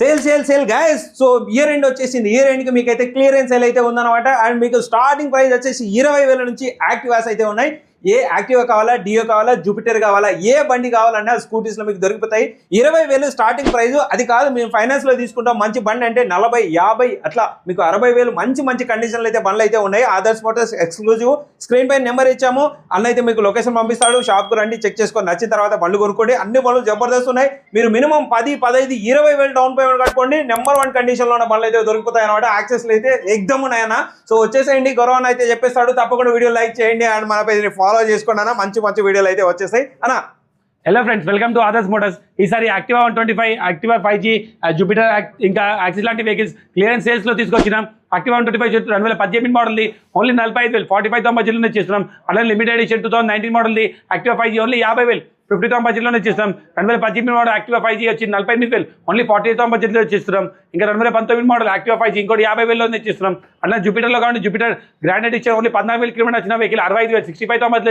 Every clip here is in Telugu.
Sale sale sale guys so year end వచ్చేసింది. ఇయర్ ఎండ్కి మీకు అయితే క్లియరెన్స్ సేల్ అయితే ఉందన్నమాట. అండ్ మీకు స్టార్టింగ్ ప్రైస్ వచ్చేసి ఇరవై వేల నుంచి యాక్టివాస్ అయితే ఉన్నాయి. ఏ యాక్టివా కావాలా డియో కావాలా జూపిటర్ కావాలా ఏ బండి కావాలన్నా స్కూటీస్లో మీకు దొరికిపోతాయి. ఇరవై వేలు స్టార్టింగ్ ప్రైస్ అది కాదు మేము ఫైనాన్స్లో తీసుకుంటాం. మంచి బండి అంటే నలభై యాభై అట్లా మీకు అరవై వేలు మంచి మంచి కండిషన్లు అయితే బండ్లు అయితే ఉన్నాయి. ఆదర్స్ మోటార్స్ ఎక్స్క్లూజివ్ స్క్రీన్ పైన నెంబర్ ఇచ్చాము. అన్న అయితే మీకు లొకేషన్ పంపిస్తాడు. షాప్కు రండి చెక్ చేసుకొని నచ్చిన తర్వాత బండ్లు కొనుక్కోండి. అన్ని బండ్లు జబర్దస్త్ ఉన్నాయి. మీరు మినిమం పది పదహైదు ఇరవై వేలు డౌన్ పేమెంట్ కట్టుకోండి. నెంబర్ వన్ కండిషన్లో ఉన్న బండ్లు అయితే దొరుకుతాయి అనమాట యాక్సెస్ అయితే ఎగ్దమ్ ఉన్నాయన్న. సో వచ్చేసేయండి. గౌరవన్ అయితే చెప్పేస్తాడు. తప్పకుండా వీడియో లైక్ చేయండి. అండ్ మన పేజ్ని ఫాలో చేసుకోండి అన్న. మంచి మంచి వీడియోలు అయితే వచ్చేసాయి అన్న. Hello friends welcome to Adarsh motors ఈసారి Activa one twenty five Activa five G Jupiter ఇంకా యాక్సిస్ లాంటి వెహికల్స్ క్లియరెన్స్ సేల్స్లో తీసుకొచ్చినాం. యాక్టివా వన్ ట్వంటీ ఫైవ్ రెండు వేల పద్దెనిమిది మోడల్ది ఓన్లీ నలభై ఐదు వేలు ఫార్టీ ఫైవ్ థౌసండ్ బడ్జెట్లోనే చేస్తున్నాం. అలాగే limited edition two thousand nineteen మోడల్ది Activa five G only యాభై వేలు. ఫిఫ్టీ థౌసండ్ బడ్జెట్లోనే చేస్తాం రెండు వేల పద్దెనిమిది మోడల్ యాక్టివ్ ఫైవ్ జీ వచ్చి నలభై ఎనిమిది వేలు. ఓన్లీ ఫార్టీ ఎయిట్ థౌసండ్ బడ్జెట్లో చేస్తున్నాం ఇంకా రెండు వేల పంతొమ్మిది మోడల్ యాక్టివ్ ఫైవ్ జీ ఇంకోటి యాభై వేలలో చేస్తున్నాం అలా జూపిటర్లో కానీ జూపిటర్ గ్రాండెడ్ ఇచ్చే ఓన్లీ పద్నాలుగు వేలు కిలోమీటర్ వచ్చిన వెహికల్ అరవై ఐదు వేలు. సిక్స్టీ ఫైవ్ థౌసండ్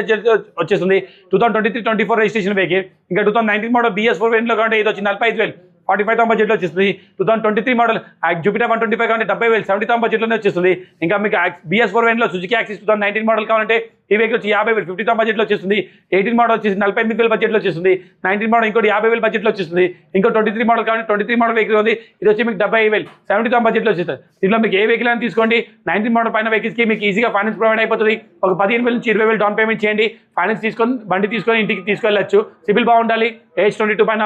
వచ్చేస్తుంది. Two thousand twenty three twenty four registration vehicle ఇంకా two thousand nineteen model BS four వేరియంట్లో కాబట్టి ఇది వచ్చి నలభై ఐదు వేలు. ఫార్టీ ఫైవ్ థౌసండ్ బడ్జెట్లో వచ్చేస్తుంది. Two thousand twenty three model Jupiter one twenty five కావాలంటే డెబ్బై వేలు. సెవెంటీ థౌసండ్ బడ్జెట్లోనే వచ్చేస్తుంది. ఇంకా మీకు BS four వేరియంట్లో Suzuki Access two thousand nineteen model కావాలంటే ఈ వెహికల్ వచ్చి యాభై వేలు ఫిఫ్టీ థౌసండ్ బడ్జెట్లో వచ్చేస్తుంది. ఎయిటీన్ మోడల్ వచ్చేసి నలభై ఎనిమిది వేలు బడ్జెట్లో వచ్చేస్తుంది. నైన్టీన్ మోడల్ ఇంకోటి యాభై వేలు బడ్జెట్లో వచ్చేస్తుంది. ఇంకో ట్వంటీ త్రీ మోడల్ కానీ ట్వంటీ త్రీ మోడల్ వెహికల్ ఉంది. ఇది వచ్చి మీకు డెబ్బై వేలు సెవెంటీ థౌసండ్ బడ్జెట్లో వచ్చేస్తుంది. దీంట్లో మీకు ఏ వెహికల్ అని తీసుకోండి. నైన్టీన్ మోడల్ పైన వెహికల్స్కి మీకు ఈజీగా ఫైనాన్స్ ప్రొవైడ్ అయిపోతుంది. ఒక పదిహేను వేల నుంచి ఇరవై వేలు డౌన్ పేమెంట్ చేయండి. ఫైనాన్స్ తీసుకొని బండి తీసుకొని ఇంటికి తీసుకెళ్ళచ్చు. సిబిల్ బాగుండాలి. ఏజ్ ట్వంటీ టూ పైన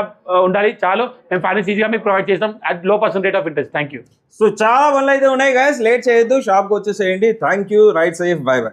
ఉండాలి. చాలు. మేము ఫైనాన్స్ ఈజీగా మీకు ప్రొవైడ్ చేస్తాం. అట్లో percent rate of interest thank you so చాలా వల్ల అయితే ఉన్నాయి గాయస్ లేట్ చేయొద్దు. షాప్కి వచ్చేసేయండి. Thank you ride safe bye bye